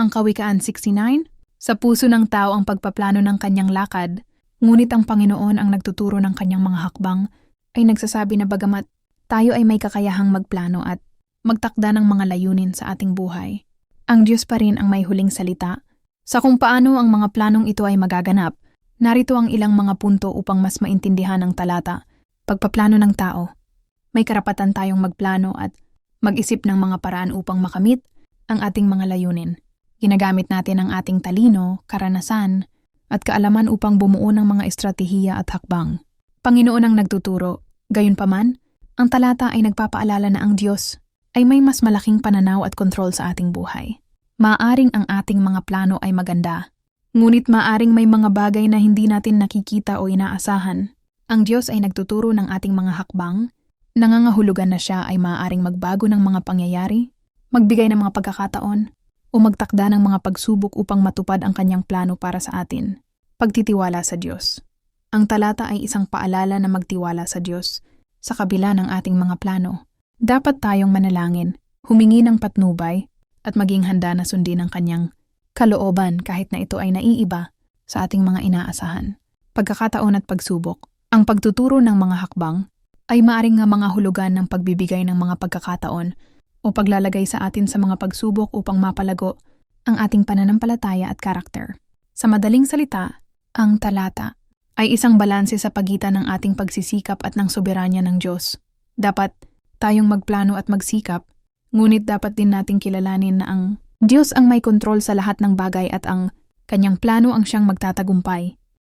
Ang Kawikaan 69, sa puso ng tao ang pagpaplano ng kanyang lakad, ngunit ang Panginoon ang nagtuturo ng kanyang mga hakbang ay nagsasabi na bagamat tayo ay may kakayahang magplano at magtakda ng mga layunin sa ating buhay. Ang Diyos pa rin ang may huling salita. Sa kung paano ang mga planong ito ay magaganap, narito ang ilang mga punto upang mas maintindihan ang talata. Pagpaplano ng tao. May karapatan tayong magplano at mag-isip ng mga paraan upang makamit ang ating mga layunin. Ginagamit natin ang ating talino, karanasan, at kaalaman upang bumuo ng mga estratehiya at hakbang. Panginoon ang nagtuturo, gayunpaman, ang talata ay nagpapaalala na ang Diyos ay may mas malaking pananaw at kontrol sa ating buhay. Maaring ang ating mga plano ay maganda, ngunit maaring may mga bagay na hindi natin nakikita o inaasahan. Ang Diyos ay nagtuturo ng ating mga hakbang, nangangahulugan na siya ay maaaring magbago ng mga pangyayari, magbigay ng mga pagkakataon, o magtakda ng mga pagsubok upang matupad ang kanyang plano para sa atin. Pagtitiwala sa Diyos. Ang talata ay isang paalala na magtiwala sa Diyos sa kabila ng ating mga plano. Dapat tayong manalangin, humingi ng patnubay, at maging handa na sundin ang kanyang kalooban kahit na ito ay naiiba sa ating mga inaasahan. Pagkakataon at pagsubok. Ang pagtuturo ng mga hakbang ay maaring nga mga hulugan ng pagbibigay ng mga pagkakataon o paglalagay sa atin sa mga pagsubok upang mapalago ang ating pananampalataya at karakter. Sa madaling salita, ang talata ay isang balanse sa pagitan ng ating pagsisikap at ng soberanya ng Diyos. Dapat tayong magplano at magsikap, ngunit dapat din nating kilalanin na ang Diyos ang may kontrol sa lahat ng bagay at ang kanyang plano ang siyang magtatagumpay.